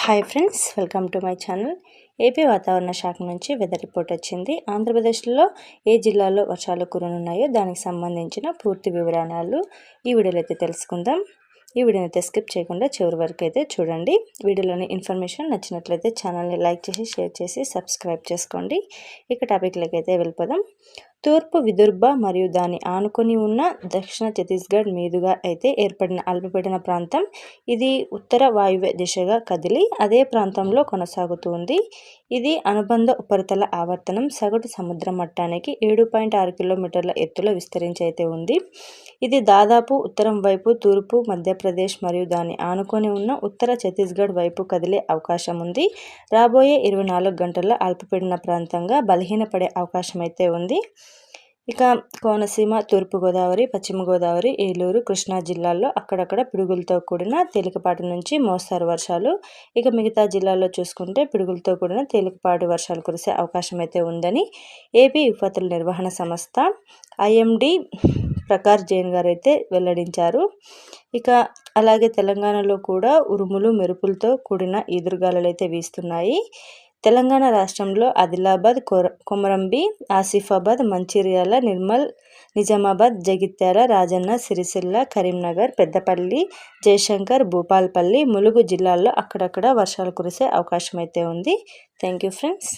Hi friends welcome to my channel. AP వాతావరణ శాఖ నుంచి వెదర్ రిపోర్ట్ వచ్చింది. ఆంధ్రప్రదేశ్లో ఏ జిల్లాలో వర్షాలు కురనున్నాయో దానికి సంబంధించిన పూర్తి వివరాలు ఈ వీడియోలో అయితే తెలుసుకుందాం. ఈ వీడియోని అయితే స్కిప్ చేయకుండా చివరి వరకు అయితే చూడండి. వీడియోలోని ఇన్ఫర్మేషన్ నచ్చినట్లయితే ఛానల్ని లైక్ చేసి షేర్ చేసి సబ్స్క్రైబ్ చేసుకోండి. ఇక టాపిక్లోకి అయితే వెళ్ళిపోదాం. తూర్పు విదర్భ మరియు దాని ఆనుకొని ఉన్న దక్షిణ ఛత్తీస్గఢ్ మీదుగా అయితే ఏర్పడిన అల్పపీడన ప్రాంతం. ఇది ఉత్తర వాయువ్య దిశగా కదిలి అదే ప్రాంతంలో కొనసాగుతుంది ఇది అనుబంధ ఉపరితల ఆవర్తనం సగటు సముద్ర మట్టానికి ఏడు పాయింట్ ఆరు కిలోమీటర్ల ఎత్తులో విస్తరించి అయితే ఉంది. ఇది దాదాపు ఉత్తరం వైపు తూర్పు మధ్యప్రదేశ్ మరియు దాన్ని ఆనుకొని ఉన్న ఉత్తర ఛత్తీస్గఢ్ వైపు కదిలే అవకాశం ఉంది. రాబోయే ఇరవై నాలుగు గంటల అల్పపీడన ప్రాంతంగా బలహీనపడే అవకాశం అయితే ఉంది. ఇక కోనసీమ తూర్పుగోదావరి పశ్చిమ గోదావరి ఏలూరు కృష్ణా జిల్లాల్లో అక్కడక్కడ పిడుగులతో కూడిన తేలికపాటి నుంచి మోస్తారు వర్షాలు. ఇక మిగతా జిల్లాల్లో చూసుకుంటే పిడుగులతో కూడిన తేలికపాటి వర్షాలు కురిసే అవకాశం అయితే ఉందని ఏపీ విపత్తుల నిర్వహణ సంస్థ ఐఎండి ప్రకాష్ జైన్ గారు అయితే వెల్లడించారు. ఇక అలాగే తెలంగాణలో కూడా ఉరుములు మెరుపులతో కూడిన ఈదురుగాలులు అయితే వీస్తున్నాయి. తెలంగాణ రాష్ట్రంలో ఆదిలాబాద్ కొమరంబి ఆసిఫాబాద్ మంచిర్యాల నిర్మల్ నిజామాబాద్ జగిత్యాల రాజన్న సిరిసిల్ల కరీంనగర్ పెద్దపల్లి జయశంకర్ భూపాల్పల్లి ములుగు జిల్లాల్లో అక్కడక్కడ వర్షాలు కురిసే అవకాశం అయితే ఉంది. Thank you friends.